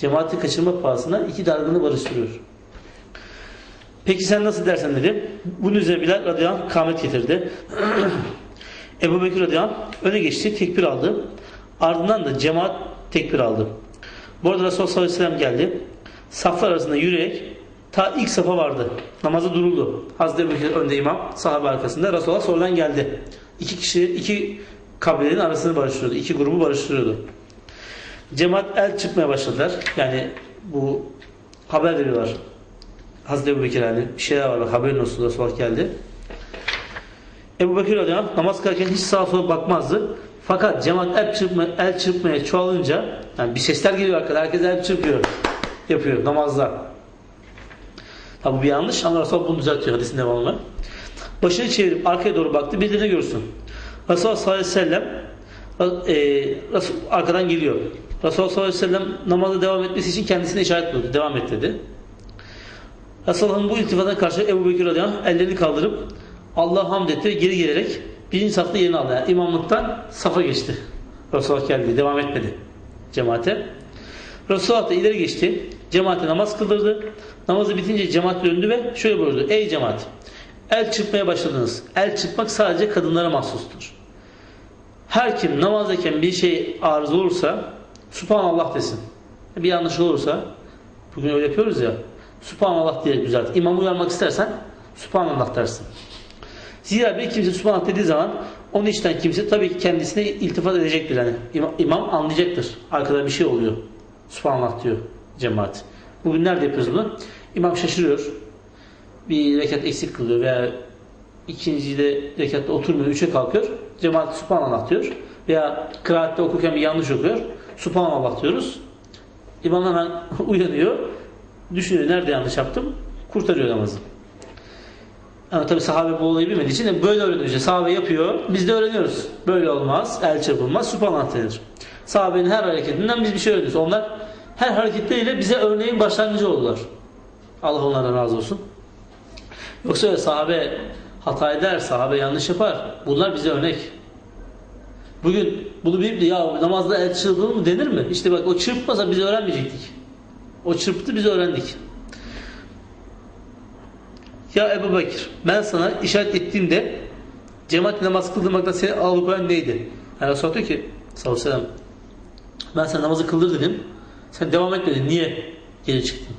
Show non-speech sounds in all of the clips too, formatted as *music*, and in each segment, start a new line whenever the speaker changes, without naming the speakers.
Cemaati kaçırma pahasına iki dargını barıştırıyor. Peki sen nasıl dersen dedi. Bunun üzerine Bilal radıyallahu anh kâmet getirdi. *clears throat* Ebu Bekir radıyallahu anh öne geçti, tekbir aldı. Ardından da cemaat tekbir aldı. Bu arada Resulullah sallallahu aleyhi ve sellem geldi. Saflar arasında yürüyerek ta ilk safa vardı. Namaza duruldu. Hazreti Ebu Bekir önde imam, sahabe arkasında. Resulullah sonradan geldi. İki kişi, iki kabilenin arasını barıştırıyordu. iki grubu barıştırıyordu. Cemaat el çıkmaya başladılar. Yani bu haber veriyorlar. Hazreti Ebu Bekir hani bir şeyler var haberin olsun Resulullah geldi. Ebu Bekir anh namaz kılarken hiç sağa sola bakmazdı. Fakat cemaat el, çırpma, el çırpmaya çoğalınca yani bir sesler geliyor arkada herkes el çırpıyor yapıyor namazda. Tabi bu bir yanlış ama Resulullah bunu düzeltiyor hadisin devamında. Başını çevirip arkaya doğru baktı bir de ne görsün. Resulullah sallallahu aleyhi ve sellem e, arkadan geliyor. Resulullah sallallahu aleyhi ve sellem namaza devam etmesi için kendisine işaret buyurdu. Devam et dedi. Resulullah'ın bu iltifatına karşı Ebu Bekir radıyallahu ellerini kaldırıp Allah'a hamd etti ve geri gelerek birinci safta yerini aldı. Yani imamlıktan safa geçti. Resulullah geldi. Devam etmedi cemaate. Resulullah da ileri geçti. Cemaate namaz kıldırdı. Namazı bitince cemaat döndü ve şöyle buyurdu. Ey cemaat! El çırpmaya başladınız. El çırpmak sadece kadınlara mahsustur. Her kim namazdayken bir şey arız olursa Subhanallah desin. Bir yanlış olursa bugün öyle yapıyoruz ya Subhanallah diye düzelt. İmamı uyarmak istersen Subhanallah dersin. Zira bir kimse Subhanallah dediği zaman onun içten kimse tabii ki kendisine iltifat edecektir. Yani imam, imam anlayacaktır. Arkada bir şey oluyor. Subhanallah diyor cemaat. Bugün nerede yapıyoruz bunu? İmam şaşırıyor. Bir rekat eksik kılıyor veya ikinci de rekatta oturmuyor, üçe kalkıyor. Cemaat Subhanallah diyor. Veya kıraatte okurken bir yanlış okuyor. Subhanallah diyoruz. İmam hemen *laughs* uyanıyor. Düşünüyor nerede yanlış yaptım. Kurtarıyor namazı. Ama tabi sahabe bu olayı bilmediği için böyle öğreniyor. Sahabe yapıyor. Biz de öğreniyoruz. Böyle olmaz. El çırpılmaz. Subhanallah denir. Sahabenin her hareketinden biz bir şey öğreniyoruz. Onlar her hareketleriyle bize örneğin başlangıcı oldular. Allah onlardan razı olsun. Yoksa öyle sahabe hata eder, sahabe yanlış yapar. Bunlar bize örnek. Bugün bunu bilip de ya namazda el çırpılır mı denir mi? İşte bak o çırpmasa biz öğrenmeyecektik. O çırptı biz öğrendik. Ya Ebu Bekir ben sana işaret ettiğimde cemaat namaz kıldırmaktan seni alıkoyan neydi? Yani Resulullah diyor ki sallallahu aleyhi ben sana namazı kıldır dedim. Sen devam etmedin. Niye geri çıktın?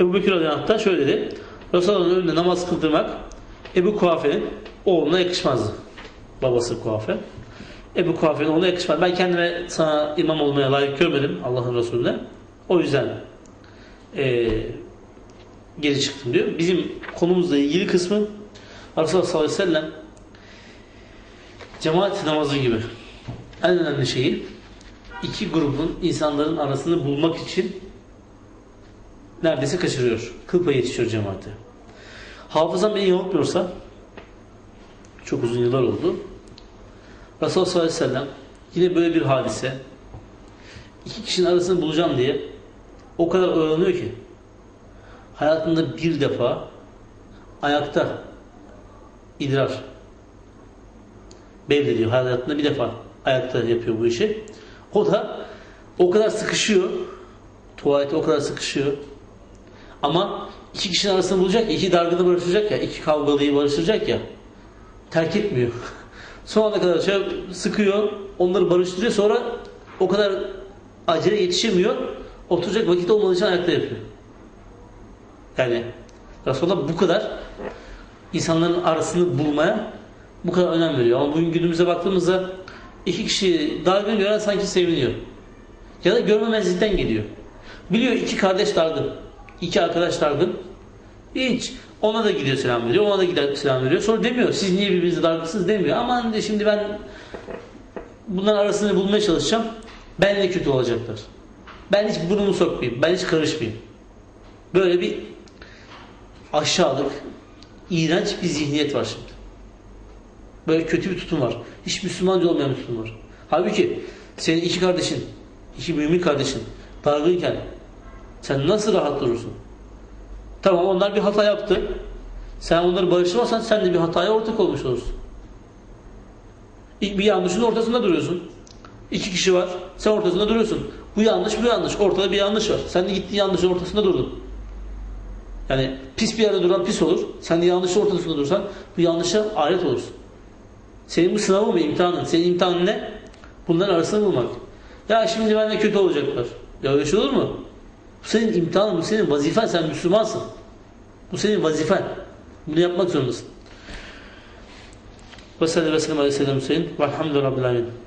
Ebu Bekir radıyallahu şöyle dedi. Resulullah'ın önünde namaz kıldırmak Ebu Kuafe'nin oğluna yakışmazdı. Babası Kuafe. Ebu Kuafe'nin oğluna yakışmaz. Ben kendime sana imam olmaya layık görmedim Allah'ın Resulüne. O yüzden eee geri çıktım diyor. Bizim konumuzla ilgili kısmı Resulullah sallallahu aleyhi ve sellem cemaat namazı gibi en önemli şeyi iki grubun insanların arasını bulmak için neredeyse kaçırıyor. Kıl payı yetişiyor cemaate. Hafızam beni yanıltmıyorsa çok uzun yıllar oldu. Resulullah sallallahu aleyhi ve sellem yine böyle bir hadise iki kişinin arasını bulacağım diye o kadar öğreniyor ki hayatında bir defa ayakta idrar belli Hayatında bir defa ayakta yapıyor bu işi. O da o kadar sıkışıyor. Tuvalete o kadar sıkışıyor. Ama iki kişinin arasını bulacak ya, iki dargını barışacak ya, iki kavgalıyı barıştıracak ya. Terk etmiyor. *laughs* Son ana kadar şey sıkıyor, onları barıştırıyor. Sonra o kadar acele yetişemiyor. Oturacak vakit olmadığı için ayakta yapıyor. Yani Resulullah bu kadar insanların arasını bulmaya bu kadar önem veriyor. Ama bugün günümüze baktığımızda iki kişi dargın gören sanki seviniyor. Ya da görmemezlikten geliyor. Biliyor iki kardeş dargın. iki arkadaş dargın. Hiç. Ona da gidiyor selam veriyor. Ona da gider selam veriyor. Sonra demiyor. Siz niye birbirinize dargınsınız demiyor. Aman de şimdi ben bunların arasını bulmaya çalışacağım. Benle kötü olacaklar. Ben hiç burnumu sokmayayım. Ben hiç karışmayayım. Böyle bir aşağılık, iğrenç bir zihniyet var şimdi. Böyle kötü bir tutum var. Hiç Müslümanca olmayan bir var. Halbuki senin iki kardeşin, iki mümin kardeşin dargınken sen nasıl rahat durursun? Tamam onlar bir hata yaptı. Sen onları barıştırmazsan sen de bir hataya ortak olmuş olursun. Bir yanlışın ortasında duruyorsun. İki kişi var. Sen ortasında duruyorsun. Bu yanlış, bu yanlış. Ortada bir yanlış var. Sen de gittin yanlışın ortasında durdun. Yani pis bir yerde duran pis olur. Sen de yanlışın ortasında dursan bu yanlışa alet olursun. Senin bu sınavın mı, imtihanın? Senin imtihanın ne? Bunların arasını bulmak. Ya şimdi benimle kötü olacaklar. Ya öyle şey olur mu? Bu senin imtihanın, bu senin vazifen. Sen Müslümansın. Bu senin vazifen. Bunu yapmak zorundasın. Ve sallallahu aleyhi ve sellem Hüseyin. Velhamdülillahi Rabbil alemin.